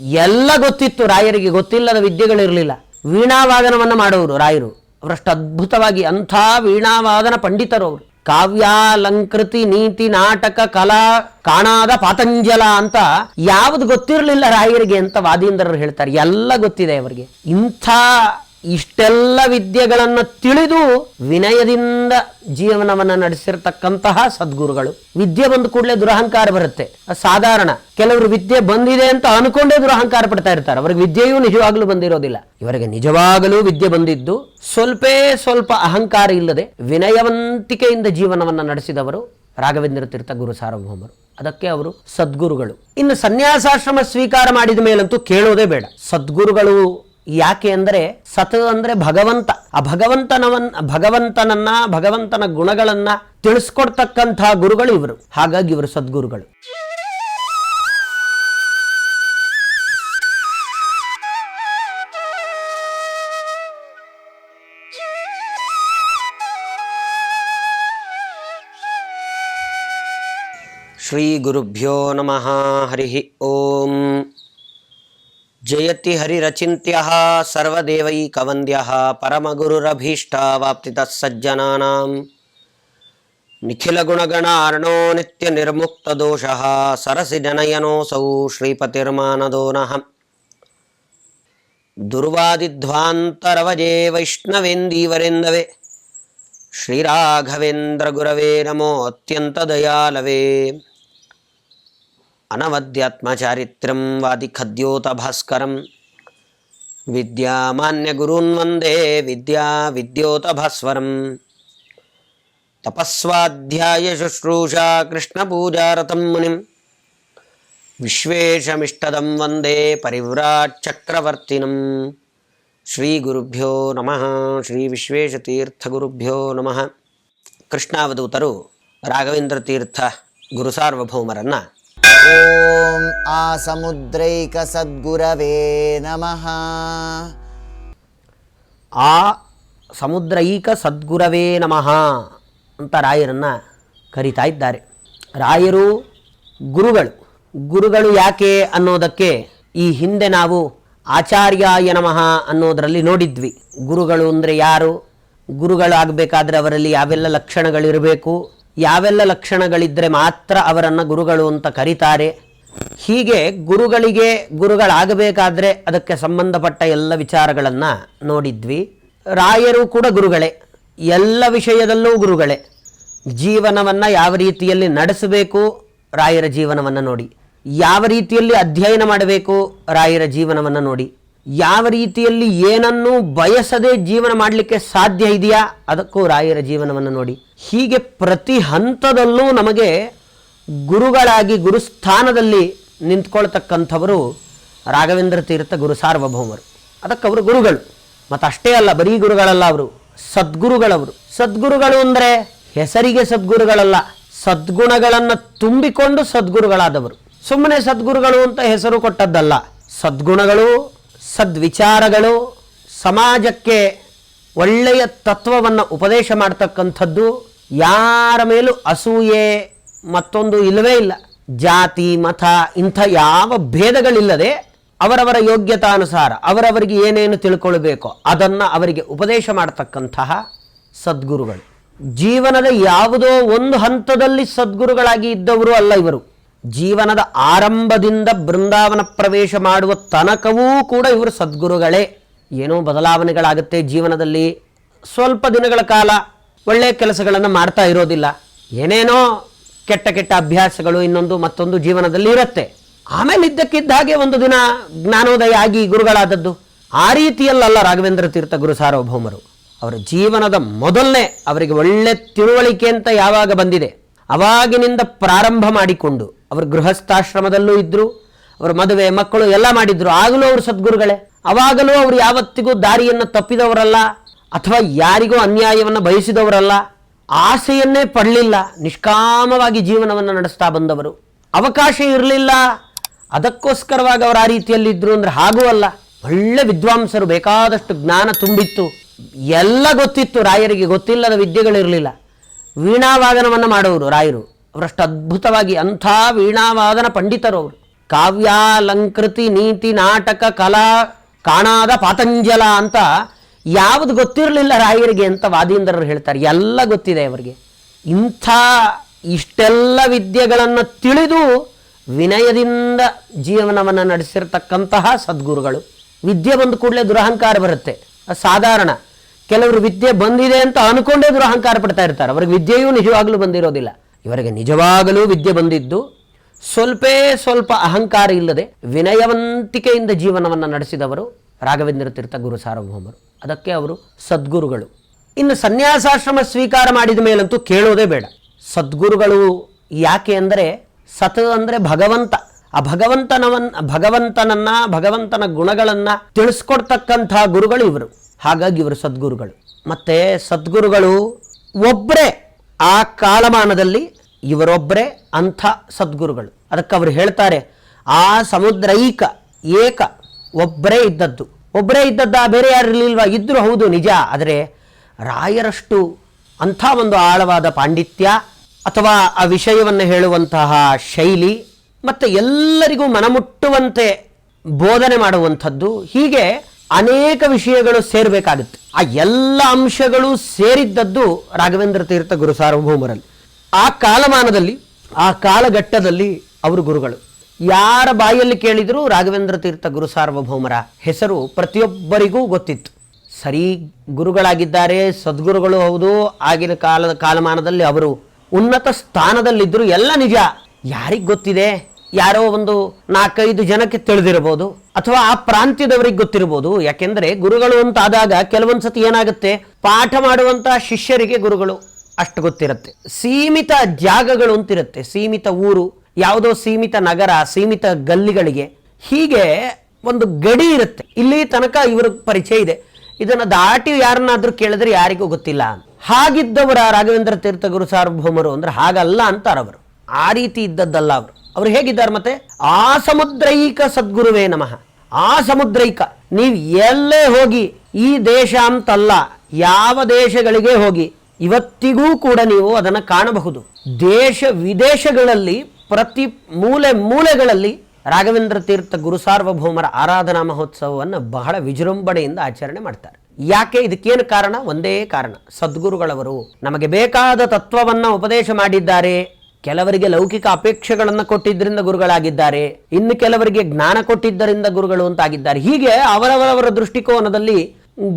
ಎಲ್ಲ ಗೊತ್ತಿತ್ತು, ರಾಯರಿಗೆ ಗೊತ್ತಿಲ್ಲದ ವಿದ್ಯೆಗಳಿರಲಿಲ್ಲ. ವೀಣಾವಾದನವನ್ನು ಮಾಡುವರು ರಾಯರು. ಅವರಷ್ಟು ಅದ್ಭುತವಾಗಿ ಅಂಥ ವೀಣಾವಾದನ ಪಂಡಿತರು ಅವರು. ಕಾವ್ಯಾಲಂಕೃತಿ, ನೀತಿ, ನಾಟಕ, ಕಲಾ, ಕಾಣಾದ ಪಾತಂಜಲ ಅಂತ ಯಾವುದು ಗೊತ್ತಿರಲಿಲ್ಲ ರಾಯರಿಗೆ ಅಂತ ವಾದೀಂದ್ರರು ಹೇಳ್ತಾರೆ. ಎಲ್ಲ ಗೊತ್ತಿದೆ ಅವರಿಗೆ. ಇಂಥ ಇಷ್ಟೆಲ್ಲ ವಿದ್ಯೆಗಳನ್ನು ತಿಳಿದು ವಿನಯದಿಂದ ಜೀವನವನ್ನು ನಡೆಸಿರ್ತಕ್ಕಂತಹ ಸದ್ಗುರುಗಳು. ವಿದ್ಯೆ ಬಂದ ಕೂಡಲೇ ದುರಹಂಕಾರ ಬರುತ್ತೆ. ಸಾಧಾರಣ. ಕೆಲವರು ವಿದ್ಯೆ ಬಂದಿದೆ ಅಂತ ಅನ್ಕೊಂಡೇ ದುರಹಂಕಾರ ಪಡ್ತಾ ಇರ್ತಾರೆ. ಅವ್ರಿಗೆ ವಿದ್ಯೆಯೂ ನಿಜವಾಗ್ಲೂ ಬಂದಿರೋದಿಲ್ಲ. ಇವರಿಗೆ ನಿಜವಾಗಲೂ ವಿದ್ಯೆ ಬಂದಿದ್ದು ಸ್ವಲ್ಪೇ ಸ್ವಲ್ಪ ಅಹಂಕಾರ ಇಲ್ಲದೆ ವಿನಯವಂತಿಕೆಯಿಂದ ಜೀವನವನ್ನು ನಡೆಸಿದವರು ರಾಘವೇಂದ್ರ ತೀರ್ಥ ಗುರು ಸಾರ್ವಭೌಮರು. ಅದಕ್ಕೆ ಅವರು ಸದ್ಗುರುಗಳು. ಇನ್ನು ಸನ್ಯಾಸಾಶ್ರಮ ಸ್ವೀಕಾರ ಮಾಡಿದ ಮೇಲಂತೂ ಕೇಳೋದೇ ಬೇಡ. ಸದ್ಗುರುಗಳು ಯಾಕೆ ಅಂದರೆ ಸತ್ ಅಂದರೆ ಭಗವಂತ. ಆ ಭಗವಂತನವನ್, ಭಗವಂತನನ್ನ, ಭಗವಂತನ ಗುಣಗಳನ್ನ ತಿಳಿಸ್ಕೊಡ್ತಕ್ಕಂತಹ ಗುರುಗಳು ಇವರು. ಹಾಗಾಗಿ ಇವರು ಸದ್ಗುರುಗಳು. ಶ್ರೀ ಗುರುಭ್ಯೋ ನಮಃ ಹರಿ ಓಂ. జయతి హరిరచింత్య సర్వదేవై కవంద్య పరమగురురభీష్టావాప్తిత సజ్జనానాం నిఖిలగుణగణార్ణో నిత్యనిర్ముక్తదోష సరసిజనయనోऽसौ శ్రీపతిర్మానదోనః దుర్వాదిధ్వాంతరవజే వైష్ణవేందీవరేందవే శ్రీరాఘవేంద్రగురవే నమో అత్యంత దయాలవే అనవద్యాత్మచారిత్రం వాదిఖద్యోతభాస్కరం. విద్యామాన్యగురున్ వందే విద్యా విద్యోతభాస్వరం. తపస్వాధ్యాయ శుశ్రూషా కృష్ణపూజారథం మునిం. విశ్వేషమిష్టదం వందే పరివ్రాట్చక్రవర్తినం. శ్రీగురుభ్యో నమ శ్రీ విశ్వేశತೀರ್ಥಗುರುಭ್ಯೋ ನಮಃ ಕೃಷ್ಣಾವಧೂತರು ರಾಘವೇಂದ್ರ ತೀರ್ಥ ಓಂ ಆ ಸಮುದ್ರೈಕ ಸದ್ಗುರವೇ ನಮಃ ಆ ಸಮುದ್ರೈಕ ಸದ್ಗುರವೇ ನಮಃ ಅಂತ ರಾಯರನ್ನು ಕರೀತಾ ಇದ್ದಾರೆ. ರಾಯರು ಗುರುಗಳು. ಗುರುಗಳು ಯಾಕೆ ಅನ್ನೋದಕ್ಕೆ ಈ ಹಿಂದೆ ನಾವು ಆಚಾರ್ಯಾಯ ನಮಃ ಅನ್ನೋದರಲ್ಲಿ ನೋಡಿದ್ವಿ. ಗುರುಗಳು ಅಂದರೆ ಯಾರು? ಗುರುಗಳಾಗಬೇಕಾದ್ರೆ ಅವರಲ್ಲಿ ಯಾವೆಲ್ಲ ಲಕ್ಷಣಗಳಿರಬೇಕು? ಯಾವೆಲ್ಲ ಲಕ್ಷಣಗಳಿದ್ದರೆ ಮಾತ್ರ ಅವರನ್ನು ಗುರುಗಳು ಅಂತ ಕರೀತಾರೆ. ಹೀಗೆ ಗುರುಗಳಿಗೆ ಗುರುಗಳಾಗಬೇಕಾದ್ರೆ ಅದಕ್ಕೆ ಸಂಬಂಧಪಟ್ಟ ಎಲ್ಲ ವಿಚಾರಗಳನ್ನು ನೋಡಿದ್ವಿ. ರಾಯರು ಕೂಡ ಗುರುಗಳೇ, ಎಲ್ಲ ವಿಷಯದಲ್ಲೂ ಗುರುಗಳೇ. ಜೀವನವನ್ನು ಯಾವ ರೀತಿಯಲ್ಲಿ ನಡೆಸಬೇಕು ರಾಯರ ಜೀವನವನ್ನು ನೋಡಿ. ಯಾವ ರೀತಿಯಲ್ಲಿ ಅಧ್ಯಯನ ಮಾಡಬೇಕು ರಾಯರ ಜೀವನವನ್ನು ನೋಡಿ. ಯಾವ ರೀತಿಯಲ್ಲಿ ಏನನ್ನೂ ಬಯಸದೆ ಜೀವನ ಮಾಡಲಿಕ್ಕೆ ಸಾಧ್ಯ ಇದೆಯಾ? ಅದಕ್ಕೂ ರಾಯರ ಜೀವನವನ್ನು ನೋಡಿ. ಹೀಗೆ ಪ್ರತಿ ಹಂತದಲ್ಲೂ ನಮಗೆ ಗುರುಗಳಾಗಿ ಗುರುಸ್ಥಾನದಲ್ಲಿ ನಿಂತ್ಕೊಳ್ತಕ್ಕಂಥವರು ರಾಘವೇಂದ್ರ ತೀರ್ಥ ಗುರು ಸಾರ್ವಭೌಮರು. ಅದಕ್ಕೆ ಅವರು ಗುರುಗಳು. ಮತ್ತು ಅಷ್ಟೇ ಅಲ್ಲ, ಬರೀ ಗುರುಗಳಲ್ಲ ಅವರು. ಸದ್ಗುರುಗಳವರು. ಸದ್ಗುರುಗಳು ಅಂದರೆ ಹೆಸರಿಗೆ ಸದ್ಗುರುಗಳಲ್ಲ, ಸದ್ಗುಣಗಳನ್ನು ತುಂಬಿಕೊಂಡು ಸದ್ಗುರುಗಳಾದವರು. ಸುಮ್ಮನೆ ಸದ್ಗುರುಗಳು ಅಂತ ಹೆಸರು ಕೊಟ್ಟದ್ದಲ್ಲ. ಸದ್ಗುಣಗಳು ಸದ್ವಿಚಾರಗಳು ಸಮಾಜಕ್ಕೆ ಒಳ್ಳೆಯ ತತ್ವವನ್ನು ಉಪದೇಶ ಮಾಡ್ತಕ್ಕಂಥದ್ದು ಯಾರ ಮೇಲೂ ಅಸೂಯೆ ಮತ್ತೊಂದು ಇಲ್ಲವೇ ಇಲ್ಲ. ಜಾತಿ, ಮತ, ಇಂಥ ಯಾವ ಭೇದಗಳಿಲ್ಲದೆ ಅವರವರ ಯೋಗ್ಯತಾನುಸಾರ ಅವರವರಿಗೆ ಏನೇನು ತಿಳ್ಕೊಳ್ಬೇಕೋ ಅದನ್ನು ಅವರಿಗೆ ಉಪದೇಶ ಮಾಡತಕ್ಕಂತಹ ಸದ್ಗುರುಗಳು. ಜೀವನದ ಯಾವುದೋ ಒಂದು ಹಂತದಲ್ಲಿ ಸದ್ಗುರುಗಳಾಗಿ ಇದ್ದವರು ಅಲ್ಲ ಇವರು. ಜೀವನದ ಆರಂಭದಿಂದ ಬೃಂದಾವನ ಪ್ರವೇಶ ಮಾಡುವ ತನಕವೂ ಕೂಡ ಇವರು ಸದ್ಗುರುಗಳೇ. ಏನೋ ಬದಲಾವಣೆಗಳಾಗುತ್ತೆ ಜೀವನದಲ್ಲಿ. ಸ್ವಲ್ಪ ದಿನಗಳ ಕಾಲ ಒಳ್ಳೆಯ ಕೆಲಸಗಳನ್ನು ಮಾಡ್ತಾ ಇರೋದಿಲ್ಲ. ಏನೇನೋ ಕೆಟ್ಟ ಕೆಟ್ಟ ಅಭ್ಯಾಸಗಳು ಇನ್ನೊಂದು ಮತ್ತೊಂದು ಜೀವನದಲ್ಲಿ ಇರುತ್ತೆ. ಆಮೇಲೆ ಇದ್ದಕ್ಕಿದ್ದ ಹಾಗೆ ಒಂದು ದಿನ ಜ್ಞಾನೋದಯ ಆಗಿ ಗುರುಗಳಾದದ್ದು. ಆ ರೀತಿಯಲ್ಲಲ್ಲ ರಾಘವೇಂದ್ರ ತೀರ್ಥ ಗುರು ಸಾರ್ವಭೌಮರು. ಅವರ ಜೀವನದ ಮೊದಲನೇ ಅವರಿಗೆ ಒಳ್ಳೆ ತಿಳುವಳಿಕೆ ಅಂತ ಯಾವಾಗ ಬಂದಿದೆ? ಅವಾಗಿನಿಂದ ಪ್ರಾರಂಭ ಮಾಡಿಕೊಂಡು ಅವರು ಗೃಹಸ್ಥಾಶ್ರಮದಲ್ಲೂ ಇದ್ದರು ಅವರು ಮದುವೆ, ಮಕ್ಕಳು ಎಲ್ಲ ಮಾಡಿದ್ರು. ಆಗಲೂ ಅವರು ಸದ್ಗುರುಗಳೇ. ಅವಾಗಲೂ ಅವರು ಯಾವತ್ತಿಗೂ ದಾರಿಯನ್ನು ತಪ್ಪಿದವರಲ್ಲ, ಅಥವಾ ಯಾರಿಗೂ ಅನ್ಯಾಯವನ್ನು ಬಯಸಿದವರಲ್ಲ. ಆಸೆಯನ್ನೇ ಪಡಲಿಲ್ಲ, ನಿಷ್ಕಾಮವಾಗಿ ಜೀವನವನ್ನು ನಡೆಸ್ತಾ ಬಂದವರು. ಅವಕಾಶ ಇರಲಿಲ್ಲ. ಅದಕ್ಕೋಸ್ಕರವಾಗಿ ಅವರು ಆ ರೀತಿಯಲ್ಲಿದ್ದರು ಅಂದರೆ ಹಾಗೂ ಅಲ್ಲ, ಒಳ್ಳೆ ವಿದ್ವಾಂಸರು, ಬೇಕಾದಷ್ಟು ಜ್ಞಾನ ತುಂಬಿತ್ತು. ಎಲ್ಲ ಗೊತ್ತಿತ್ತು, ರಾಯರಿಗೆ ಗೊತ್ತಿಲ್ಲದ ವಿದ್ಯೆಗಳಿರಲಿಲ್ಲ. ವೀಣಾವಾದನವನ್ನು ಮಾಡೋರು ರಾಯರು. ಅವರಷ್ಟು ಅದ್ಭುತವಾಗಿ ಅಂಥ ವೀಣಾವಾದನ ಪಂಡಿತರು ಅವರು. ಕಾವ್ಯಾಲಂಕೃತಿ, ನೀತಿ, ನಾಟಕ, ಕಲಾ, ಕಾಣಾದ ಪಾತಂಜಲ ಅಂತ ಯಾವುದು ಗೊತ್ತಿರಲಿಲ್ಲ ರಾಯರಿಗೆ ಅಂತ ವಾದೀಂದ್ರರು ಹೇಳ್ತಾರೆ. ಎಲ್ಲ ಗೊತ್ತಿದೆ ಅವರಿಗೆ. ಇಂಥ ಇಷ್ಟೆಲ್ಲ ವಿದ್ಯೆಗಳನ್ನು ತಿಳಿದು ವಿನಯದಿಂದ ಜೀವನವನ್ನು ನಡೆಸಿರ್ತಕ್ಕಂತಹ ಸದ್ಗುರುಗಳು. ವಿದ್ಯೆ ಬಂದ ಕೂಡಲೇ ದುರಹಂಕಾರ ಬರುತ್ತೆ. ಸಾಧಾರಣ. ಕೆಲವರು ವಿದ್ಯೆ ಬಂದಿದೆ ಅಂತ ಅನ್ಕೊಂಡೇ ದುರಹಂಕಾರ ಪಡ್ತಾ ಇರ್ತಾರೆ. ಅವ್ರಿಗೆ ವಿದ್ಯೆಯೂ ನಿಜವಾಗ್ಲೂ ಬಂದಿರೋದಿಲ್ಲ. ಇವರಿಗೆ ನಿಜವಾಗಲೂ ವಿದ್ಯೆ ಬಂದಿದ್ದು ಸ್ವಲ್ಪೇ ಸ್ವಲ್ಪ ಅಹಂಕಾರ ಇಲ್ಲದೆ ವಿನಯವಂತಿಕೆಯಿಂದ ಜೀವನವನ್ನು ನಡೆಸಿದವರು ರಾಘವೇಂದ್ರ ತೀರ್ಥ ಗುರು ಸಾರ್ವಭೌಮರು. ಅದಕ್ಕೆ ಅವರು ಸದ್ಗುರುಗಳು. ಇನ್ನು ಸನ್ಯಾಸಾಶ್ರಮ ಸ್ವೀಕಾರ ಮಾಡಿದ ಮೇಲಂತೂ ಕೇಳೋದೇ ಬೇಡ. ಸದ್ಗುರುಗಳು ಯಾಕೆ ಅಂದರೆ ಸತ್ ಅಂದರೆ ಭಗವಂತ. ಆ ಭಗವಂತನವನ್, ಭಗವಂತನನ್ನ, ಭಗವಂತನ ಗುಣಗಳನ್ನ ತಿಳಿಸ್ಕೊಡ್ತಕ್ಕಂಥ ಗುರುಗಳು ಇವರು. ಹಾಗಾಗಿ ಇವರು ಸದ್ಗುರುಗಳು. ಮತ್ತೆ ಸದ್ಗುರುಗಳು ಒಬ್ಬರೇ ಆ ಕಾಲಮಾನದಲ್ಲಿ ಇವರೊಬ್ಬರೇ ಅಂಥ ಸದ್ಗುರುಗಳು. ಅದಕ್ಕೆ ಅವರು ಹೇಳ್ತಾರೆ, ಆ ಸಮುದ್ರೈಕ ಏಕ ಒಬ್ಬರೇ ಇದ್ದದ್ದು. ಒಬ್ಬರೇ ಇದ್ದದ್ದ ಬೇರೆ ಯಾರು ಇದ್ದರೂ ಹೌದು, ನಿಜ. ಆದರೆ ರಾಯರಷ್ಟು ಅಂಥ ಒಂದು ಆಳವಾದ ಪಾಂಡಿತ್ಯ ಅಥವಾ ಆ ವಿಷಯವನ್ನು ಹೇಳುವಂತಹ ಶೈಲಿ ಮತ್ತು ಎಲ್ಲರಿಗೂ ಮನಮುಟ್ಟುವಂತೆ ಬೋಧನೆ ಮಾಡುವಂಥದ್ದು ಹೀಗೆ ಅನೇಕ ವಿಷಯಗಳು ಸೇರಬೇಕಾಗುತ್ತೆ. ಆ ಎಲ್ಲ ಅಂಶಗಳು ಸೇರಿದ್ದದ್ದು ರಾಘವೇಂದ್ರ ತೀರ್ಥ ಗುರು ಸಾರ್ವಭೌಮರಲ್ಲಿ. ಆ ಕಾಲಮಾನದಲ್ಲಿ, ಆ ಕಾಲಘಟ್ಟದಲ್ಲಿ ಅವರು ಗುರುಗಳು. ಯಾರ ಬಾಯಲ್ಲಿ ಕೇಳಿದರೂ ರಾಘವೇಂದ್ರ ತೀರ್ಥ ಗುರು ಸಾರ್ವಭೌಮರ ಹೆಸರು ಪ್ರತಿಯೊಬ್ಬರಿಗೂ ಗೊತ್ತಿತ್ತು. ಸರಿ ಗುರುಗಳಾಗಿದ್ದಾರೆ, ಸದ್ಗುರುಗಳು ಹೌದು, ಆಗಿನ ಕಾಲದ ಕಾಲಮಾನದಲ್ಲಿ ಅವರು ಉನ್ನತ ಸ್ಥಾನದಲ್ಲಿದ್ದರು ಎಲ್ಲ ನಿಜ. ಯಾರಿಗೆ ಗೊತ್ತಿದೆ? ಯಾರೋ ಒಂದು ನಾಲ್ಕೈದು ಜನಕ್ಕೆ ತಿಳಿದಿರಬಹುದು, ಅಥವಾ ಆ ಪ್ರಾಂತ್ಯದವರಿಗೆ ಗೊತ್ತಿರಬಹುದು. ಯಾಕೆಂದ್ರೆ ಗುರುಗಳು ಅಂತ ಆದಾಗ ಕೆಲವೊಂದು ಸತಿ ಏನಾಗುತ್ತೆ? ಪಾಠ ಮಾಡುವಂತ ಶಿಷ್ಯರಿಗೆ ಗುರುಗಳು ಅಷ್ಟು ಗೊತ್ತಿರುತ್ತೆ. ಸೀಮಿತ ಜಾಗಗಳು ಅಂತಿರುತ್ತೆ. ಸೀಮಿತ ಊರು, ಯಾವುದೋ ಸೀಮಿತ ನಗರ, ಸೀಮಿತ ಗಲ್ಲಿಗಳಿಗೆ ಹೀಗೆ ಒಂದು ಗಡಿ ಇರುತ್ತೆ. ಇಲ್ಲಿ ತನಕ ಇವರ ಪರಿಚಯ ಇದೆ. ಇದನ್ನು ದಾಟಿ ಯಾರನ್ನಾದ್ರೂ ಕೇಳಿದ್ರೆ ಯಾರಿಗೂ ಗೊತ್ತಿಲ್ಲ ಹಾಗಿದ್ದವರ ರಾಘವೇಂದ್ರ ತೀರ್ಥ ಗುರು ಸಾರ್ವಭೌಮರು ಅಂದ್ರೆ ಹಾಗಲ್ಲ ಅಂತಾರವರು. ಆ ರೀತಿ ಇದ್ದದ್ದಲ್ಲ ಅವರು. ಅವ್ರು ಹೇಗಿದ್ದಾರೆ ಮತ್ತೆ? ಆ ಸಮುದ್ರೈಕ ಸದ್ಗುರುವೇ ನಮಃ. ಆ ಸಮುದ್ರೈಕ. ನೀವು ಎಲ್ಲೇ ಹೋಗಿ, ಈ ದೇಶ ಅಂತಲ್ಲ, ಯಾವ ದೇಶಗಳಿಗೆ ಹೋಗಿ, ಇವತ್ತಿಗೂ ಕೂಡ ನೀವು ಅದನ್ನು ಕಾಣಬಹುದು. ದೇಶ ವಿದೇಶಗಳಲ್ಲಿ, ಪ್ರತಿ ಮೂಲೆ ಮೂಲೆಗಳಲ್ಲಿ ರಾಘವೇಂದ್ರ ತೀರ್ಥ ಗುರು ಸಾರ್ವಭೌಮರ ಆರಾಧನಾ ಮಹೋತ್ಸವವನ್ನು ಬಹಳ ವಿಜೃಂಭಣೆಯಿಂದ ಆಚರಣೆ ಮಾಡ್ತಾರೆ. ಯಾಕೆ? ಇದಕ್ಕೇನು ಕಾರಣ? ಒಂದೇ ಕಾರಣ. ಸದ್ಗುರುಗಳವರು ನಮಗೆ ಬೇಕಾದ ತತ್ವವನ್ನ ಉಪದೇಶ ಮಾಡಿದ್ದಾರೆ. ಕೆಲವರಿಗೆ ಲೌಕಿಕ ಅಪೇಕ್ಷೆಗಳನ್ನು ಕೊಟ್ಟಿದ್ದರಿಂದ ಗುರುಗಳಾಗಿದ್ದಾರೆ, ಇನ್ನು ಕೆಲವರಿಗೆ ಜ್ಞಾನ ಕೊಟ್ಟಿದ್ದರಿಂದ ಗುರುಗಳು ಅಂತಾಗಿದ್ದಾರೆ. ಹೀಗೆ ಅವರವರವರ ದೃಷ್ಟಿಕೋನದಲ್ಲಿ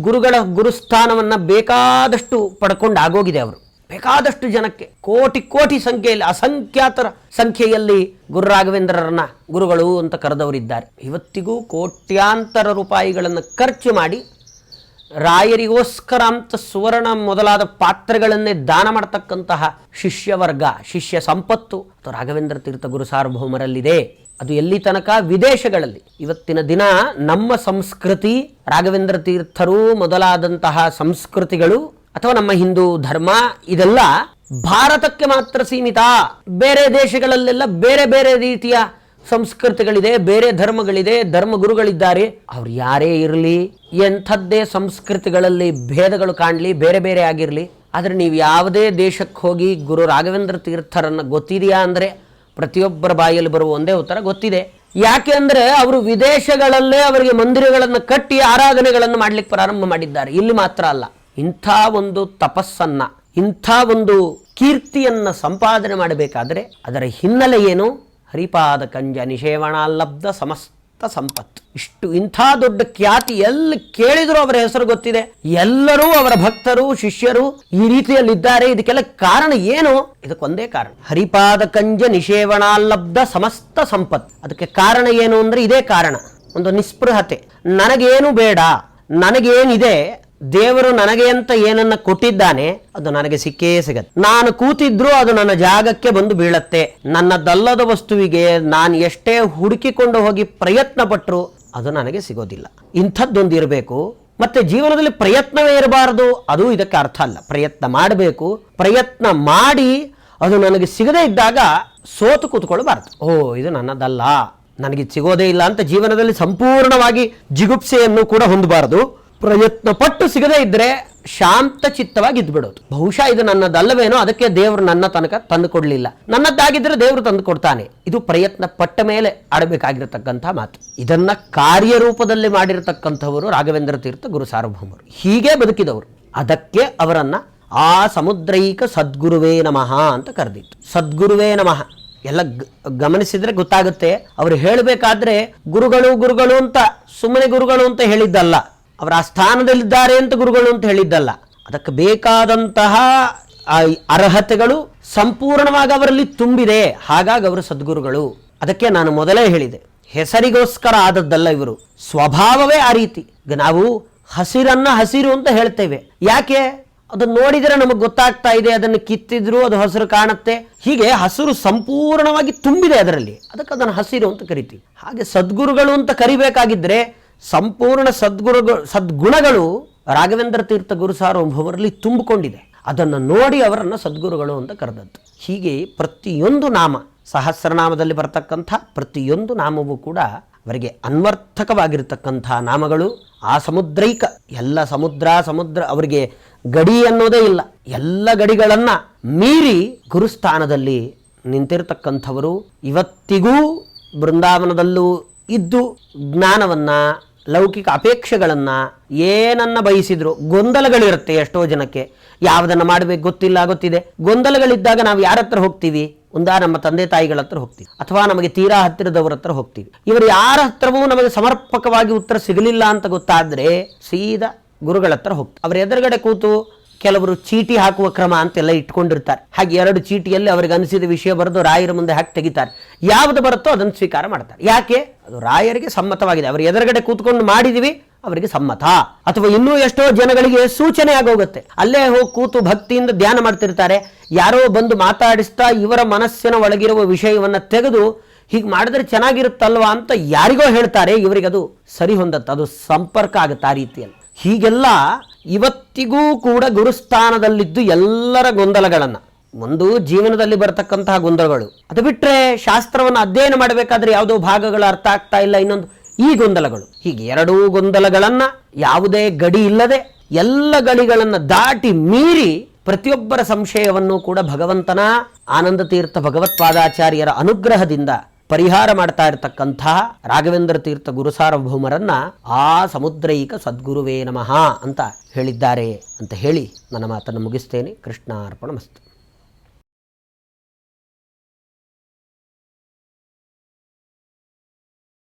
ಗುರುಗಳ ಗುರುಸ್ಥಾನವನ್ನು ಬೇಕಾದಷ್ಟು ಪಡ್ಕೊಂಡು ಆಗೋಗಿದೆ ಅವರು. ಬೇಕಾದಷ್ಟು ಜನಕ್ಕೆ, ಕೋಟಿ ಕೋಟಿ ಸಂಖ್ಯೆಯಲ್ಲಿ, ಅಸಂಖ್ಯಾತರ ಸಂಖ್ಯೆಯಲ್ಲಿ ಗುರು ರಾಘವೇಂದ್ರರನ್ನ ಗುರುಗಳು ಅಂತ ಕರೆದವರಿದ್ದಾರೆ. ಇವತ್ತಿಗೂ ಕೋಟ್ಯಾಂತರ ರೂಪಾಯಿಗಳನ್ನು ಖರ್ಚು ಮಾಡಿ ರಾಯರಿಗೋಸ್ಕರ ಅಂತ ಸುವರ್ಣ ಮೊದಲಾದ ಪಾತ್ರಗಳನ್ನೇ ದಾನ ಮಾಡತಕ್ಕಂತಹ ಶಿಷ್ಯ ವರ್ಗ ಶಿಷ್ಯ ಸಂಪತ್ತು ಅಥವಾ ರಾಘವೇಂದ್ರ ತೀರ್ಥ ಗುರು ಸಾರ್ವಭೌಮರಲ್ಲಿದೆ. ಅದು ಎಲ್ಲಿ ತನಕ? ವಿದೇಶಗಳಲ್ಲಿ. ಇವತ್ತಿನ ದಿನ ನಮ್ಮ ಸಂಸ್ಕೃತಿ, ರಾಘವೇಂದ್ರ ತೀರ್ಥರು ಮೊದಲಾದಂತಹ ಸಂಸ್ಕೃತಿಗಳು ಅಥವಾ ನಮ್ಮ ಹಿಂದೂ ಧರ್ಮ, ಇದೆಲ್ಲ ಭಾರತಕ್ಕೆ ಮಾತ್ರ ಸೀಮಿತ. ಬೇರೆ ದೇಶಗಳಲ್ಲೆಲ್ಲ ಬೇರೆ ಬೇರೆ ರೀತಿಯ ಸಂಸ್ಕೃತಿಗಳಿದೆ, ಬೇರೆ ಧರ್ಮಗಳಿದೆ, ಧರ್ಮಗುರುಗಳಿದ್ದಾರೆ. ಅವ್ರು ಯಾರೇ ಇರಲಿ, ಎಂಥದ್ದೇ ಸಂಸ್ಕೃತಿಗಳಲ್ಲಿ ಭೇದಗಳು ಕಾಣಲಿ, ಬೇರೆ ಬೇರೆ ಆಗಿರಲಿ, ಆದರೆ ನೀವು ಯಾವುದೇ ದೇಶಕ್ಕೆ ಹೋಗಿ ಗುರು ರಾಘವೇಂದ್ರ ತೀರ್ಥರನ್ನ ಗೊತ್ತಿದೆಯಾ ಅಂದರೆ ಪ್ರತಿಯೊಬ್ಬರ ಬಾಯಲ್ಲಿ ಬರುವ ಒಂದೇ ಉತ್ತರ ಗೊತ್ತಿದೆ. ಯಾಕೆ ಅಂದರೆ ಅವರು ವಿದೇಶಗಳಲ್ಲೇ ಅವರಿಗೆ ಮಂದಿರಗಳನ್ನು ಕಟ್ಟಿ ಆರಾಧನೆಗಳನ್ನು ಮಾಡಲಿಕ್ಕೆ ಪ್ರಾರಂಭ ಮಾಡಿದ್ದಾರೆ. ಇಲ್ಲಿ ಮಾತ್ರ ಅಲ್ಲ, ಇಂಥ ಒಂದು ತಪಸ್ಸನ್ನ, ಇಂಥ ಒಂದು ಕೀರ್ತಿಯನ್ನ ಸಂಪಾದನೆ ಮಾಡಬೇಕಾದ್ರೆ ಅದರ ಹಿನ್ನೆಲೆ ಏನು? ಹರಿಪಾದ ಕಂಜ ನಿಷೇವಣಾಲಬ್ಧ ಸಮಸ್ತ ಸಂಪತ್ತು. ಇಷ್ಟು ಇಂಥ ದೊಡ್ಡ ಖ್ಯಾತಿ ಎಲ್ಲಿ ಕೇಳಿದ್ರು ಅವರ ಹೆಸರು ಗೊತ್ತಿದೆ. ಎಲ್ಲರೂ ಅವರ ಭಕ್ತರು, ಶಿಷ್ಯರು ಈ ರೀತಿಯಲ್ಲಿದ್ದಾರೆ. ಇದಕ್ಕೆಲ್ಲ ಕಾರಣ ಏನು? ಇದಕ್ಕೊಂದೇ ಕಾರಣ. ಹರಿಪಾದ ಕಂಜ ನಿಷೇವಣಾಲಬ್ಧ ಸಮಸ್ತ ಸಂಪತ್ತು. ಅದಕ್ಕೆ ಕಾರಣ ಏನು ಅಂದ್ರೆ ಇದೇ ಕಾರಣ. ಒಂದು ನಿಸ್ಪೃಹತೆ. ನನಗೇನು ಬೇಡ, ನನಗೇನಿದೆ ದೇವರು ನನಗೆ ಅಂತ ಏನನ್ನ ಕೊಟ್ಟಿದ್ದಾನೆ, ಅದು ನನಗೆ ಸಿಕ್ಕೇ ಸಿಗತ್ತೆ. ನಾನು ಕೂತಿದ್ರು ಅದು ನನ್ನ ಜಾಗಕ್ಕೆ ಬಂದು ಬೀಳತ್ತೆ. ನನ್ನದಲ್ಲದ ವಸ್ತುವಿಗೆ ನಾನು ಎಷ್ಟೇ ಹುಡುಕಿಕೊಂಡು ಹೋಗಿ ಪ್ರಯತ್ನ ಪಟ್ಟರು ಅದು ನನಗೆ ಸಿಗೋದಿಲ್ಲ. ಇಂಥದ್ದೊಂದು ಇರಬೇಕು. ಮತ್ತೆ ಜೀವನದಲ್ಲಿ ಪ್ರಯತ್ನವೇ ಇರಬಾರದು. ಅದು ಇದಕ್ಕೆ ಅರ್ಥ ಅಲ್ಲ. ಪ್ರಯತ್ನ ಮಾಡಬೇಕು. ಪ್ರಯತ್ನ ಮಾಡಿ ಅದು ನನಗೆ ಸಿಗದೇ ಇದ್ದಾಗ ಸೋತು ಕೂತ್ಕೊಳ್ಬಾರ್ದು ಓ, ಇದು ನನ್ನದಲ್ಲ. ನನಗೆ ಸಿಗೋದೇ ಇಲ್ಲ ಅಂತ ಜೀವನದಲ್ಲಿ ಸಂಪೂರ್ಣವಾಗಿ ಜಿಗುಪ್ಸೆಯನ್ನು ಕೂಡ ಹೊಂದಬಾರದು. ಪ್ರಯತ್ನ ಪಟ್ಟು ಸಿಗದೇ ಇದ್ರೆ ಶಾಂತ ಚಿತ್ತವಾಗಿ ಇದ್ಬಿಡೋದು ಬಹುಶಃ ಇದು ನನ್ನದಲ್ಲವೇನೋ, ಅದಕ್ಕೆ ದೇವರು ನನ್ನ ತನಕ ತಂದು ಕೊಡಲಿಲ್ಲ ನನ್ನದ್ದಾಗಿದ್ರೆ ದೇವರು ತಂದು ಕೊಡ್ತಾನೆ ಇದು ಪ್ರಯತ್ನ ಪಟ್ಟ ಮೇಲೆ ಆಡಬೇಕಾಗಿರತಕ್ಕಂಥ ಮಾತು. ಇದನ್ನ ಕಾರ್ಯರೂಪದಲ್ಲಿ ಮಾಡಿರತಕ್ಕಂಥವರು ರಾಘವೇಂದ್ರ ತೀರ್ಥ ಗುರು ಸಾರ್ವಭೌಮರು. ಹೀಗೆ ಬದುಕಿದವರು. ಅದಕ್ಕೆ ಅವರನ್ನ ಆ ಸಮುದ್ರೈಕ ಸದ್ಗುರುವೇ ನಮಃ ಅಂತ ಕರೆದಿತ್ತು. ಸದ್ಗುರುವೇ ನಮಃ. ಎಲ್ಲ ಗಮನಿಸಿದ್ರೆ ಗೊತ್ತಾಗುತ್ತೆ. ಅವರು ಹೇಳಬೇಕಾದ್ರೆ ಗುರುಗಳು ಗುರುಗಳು ಅಂತ, ಸುಮ್ಮನೆ ಗುರುಗಳು ಅಂತ ಹೇಳಿದ್ದಲ್ಲ. ಅವರ ಸ್ಥಾನದಲ್ಲಿದ್ದಾರೆ ಅಂತ ಗುರುಗಳು ಅಂತ ಹೇಳಿದ್ದಲ್ಲ. ಅದಕ್ಕೆ ಬೇಕಾದಂತಹ ಅರ್ಹತೆಗಳು ಸಂಪೂರ್ಣವಾಗಿ ಅವರಲ್ಲಿ ತುಂಬಿದೆ. ಹಾಗಾಗಿ ಅವರು ಸದ್ಗುರುಗಳು. ಅದಕ್ಕೆ ನಾನು ಮೊದಲೇ ಹೇಳಿದೆ, ಹೆಸರಿಗೋಸ್ಕರ ಆದದ್ದಲ್ಲ ಇವರು. ಸ್ವಭಾವವೇ ಆ ರೀತಿ. ನಾವು ಹಸಿರನ್ನ ಹಸಿರು ಅಂತ ಹೇಳ್ತೇವೆ. ಯಾಕೆ? ಅದನ್ನ ನೋಡಿದರೆ ನಮಗೆ ಗೊತ್ತಾಗ್ತಾ ಇದೆ, ಅದನ್ನು ಕಿತ್ತಿದ್ರು ಅದು ಹಸಿರು ಕಾಣುತ್ತೆ. ಹೀಗೆ ಹಸಿರು ಸಂಪೂರ್ಣವಾಗಿ ತುಂಬಿದೆ ಅದರಲ್ಲಿ. ಅದಕ್ಕೆ ಅದನ್ನು ಹಸಿರು ಅಂತ ಕರಿತೀವಿ. ಹಾಗೆ ಸದ್ಗುರುಗಳು ಅಂತ ಕರಿಬೇಕಾಗಿದ್ರೆ ಸಂಪೂರ್ಣ ಸದ್ಗುರು ಸದ್ಗುಣಗಳು ರಾಘವೇಂದ್ರ ತೀರ್ಥ ಗುರು ತುಂಬಿಕೊಂಡಿದೆ. ಅದನ್ನು ನೋಡಿ ಅವರನ್ನು ಸದ್ಗುರುಗಳು ಅಂತ ಕರೆದದ್ದು. ಹೀಗೆ ಪ್ರತಿಯೊಂದು ನಾಮ, ಸಹಸ್ರನಾಮದಲ್ಲಿ ಬರತಕ್ಕಂಥ ಪ್ರತಿಯೊಂದು ನಾಮವೂ ಕೂಡ ಅವರಿಗೆ ಅನ್ವರ್ಥಕವಾಗಿರತಕ್ಕಂಥ ನಾಮಗಳು. ಆ ಸಮುದ್ರೈಕ, ಎಲ್ಲ ಸಮುದ್ರ ಸಮುದ್ರ ಅವರಿಗೆ ಗಡಿ ಅನ್ನೋದೇ ಇಲ್ಲ. ಎಲ್ಲ ಗಡಿಗಳನ್ನು ಮೀರಿ ಗುರುಸ್ಥಾನದಲ್ಲಿ ನಿಂತಿರತಕ್ಕಂಥವರು ಇವತ್ತಿಗೂ ಬೃಂದಾವನದಲ್ಲೂ ಇದ್ದು ಜ್ಞಾನವನ್ನ ಲೌಕಿಕ ಅಪೇಕ್ಷೆಗಳನ್ನು ಏನನ್ನ ಬಯಸಿದ್ರು ಗೊಂದಲಗಳಿರುತ್ತೆ ಎಷ್ಟೋ ಜನಕ್ಕೆ. ಯಾವುದನ್ನು ಮಾಡಬೇಕು ಗೊತ್ತಿಲ್ಲ, ಗೊತ್ತಿದೆ. ಗೊಂದಲಗಳಿದ್ದಾಗ ನಾವು ಯಾರ ಹತ್ರ ಹೋಗ್ತೀವಿ? ಒಂದಾ ನಮ್ಮ ತಂದೆ ತಾಯಿಗಳ ಹತ್ರ ಹೋಗ್ತೀವಿ. ಅಥವಾ ನಮಗೆ ತೀರಾ ಹತ್ತಿರದವರ ಹತ್ರ ಹೋಗ್ತೀವಿ. ಇವರು ಯಾರ ಹತ್ರವೂ ನಮಗೆ ಸಮರ್ಪಕವಾಗಿ ಉತ್ತರ ಸಿಗಲಿಲ್ಲ ಅಂತ ಗೊತ್ತಾದ್ರೆ ಸೀದಾ ಗುರುಗಳ ಹತ್ರ ಹೋಗ್ತೀವಿ. ಅವರ ಎದುರುಗಡೆ ಕೂತು ಕೆಲವರು ಚೀಟಿ ಹಾಕುವ ಕ್ರಮ ಅಂತೆಲ್ಲ ಇಟ್ಕೊಂಡಿರ್ತಾರೆ. ಹಾಗೆ ಎರಡು ಚೀಟಿಯಲ್ಲಿ ಅವರಿಗೆ ಅನಿಸಿದ ವಿಷಯ ಬರೆದು ರಾಯರ ಮುಂದೆ ಹಾಕಿ ತೆಗಿತಾರೆ. ಯಾವುದು ಬರುತ್ತೋ ಅದನ್ನು ಸ್ವೀಕಾರ ಮಾಡ್ತಾರೆ. ಯಾಕೆ? ಅದು ರಾಯರಿಗೆ ಸಮ್ಮತವಾಗಿದೆ. ಅವರು ಎದುರುಗಡೆ ಕೂತ್ಕೊಂಡು ಮಾಡಿದೀವಿ, ಅವರಿಗೆ ಸಮ್ಮತ. ಅಥವಾ ಇನ್ನೂ ಎಷ್ಟೋ ಜನಗಳಿಗೆ ಸೂಚನೆ ಆಗೋಗುತ್ತೆ. ಅಲ್ಲೇ ಹೋಗಿ ಕೂತು ಭಕ್ತಿಯಿಂದ ಧ್ಯಾನ ಮಾಡ್ತಿರ್ತಾರೆ. ಯಾರೋ ಬಂದು ಮಾತಾಡಿಸ್ತಾ ಇವರ ಮನಸ್ಸಿನ ಒಳಗಿರುವ ವಿಷಯವನ್ನ ತೆಗೆದು ಹೀಗೆ ಮಾಡಿದ್ರೆ ಚೆನ್ನಾಗಿರುತ್ತಲ್ವಾ ಅಂತ ಯಾರಿಗೋ ಹೇಳ್ತಾರೆ. ಇವರಿಗೆ ಅದು ಸರಿ ಹೊಂದತ್ತೆ. ಅದು ಸಂಪರ್ಕ ಆಗುತ್ತೆ ಆ ರೀತಿಯಲ್ಲಿ. ಹೀಗೆಲ್ಲ ಇವತ್ತಿಗೂ ಕೂಡ ಗುರುಸ್ಥಾನದಲ್ಲಿದ್ದು ಎಲ್ಲರ ಗೊಂದಲಗಳನ್ನು. ಒಂದು ಜೀವನದಲ್ಲಿ ಬರತಕ್ಕಂತಹ ಗೊಂದಲಗಳು. ಅದು ಬಿಟ್ಟರೆ ಶಾಸ್ತ್ರವನ್ನು ಅಧ್ಯಯನ ಮಾಡಬೇಕಾದ್ರೆ ಯಾವುದೋ ಭಾಗಗಳು ಅರ್ಥ ಆಗ್ತಾ ಇಲ್ಲ, ಇನ್ನೊಂದು ಈ ಗೊಂದಲಗಳು. ಹೀಗೆ ಎರಡೂ ಗೊಂದಲಗಳನ್ನು ಯಾವುದೇ ಗಡಿ ಇಲ್ಲದೆ ಎಲ್ಲ ಗಡಿಗಳನ್ನು ದಾಟಿ ಮೀರಿ ಪ್ರತಿಯೊಬ್ಬರ ಸಂಶಯವನ್ನು ಕೂಡ ಭಗವಂತನ ಆನಂದ ತೀರ್ಥ ಭಗವತ್ಪಾದಾಚಾರ್ಯರ ಅನುಗ್ರಹದಿಂದ ಪರಿಹಾರ ಮಾಡ್ತಾ ಇರತಕ್ಕಂತಹ ರಾಘವೇಂದ್ರ ತೀರ್ಥ ಗುರು ಸಾರ್ವಭೌಮರನ್ನ ಆ ಸಮುದ್ರೈಕ ಸದ್ಗುರುವೇ ನಮಃ ಅಂತ ಹೇಳಿದ್ದಾರೆ ಅಂತ ಹೇಳಿ ನನ್ನ ಮಾತನ್ನು ಮುಗಿಸ್ತೇನೆ. ಕೃಷ್ಣಾರ್ಪಣ ಮಸ್ತು.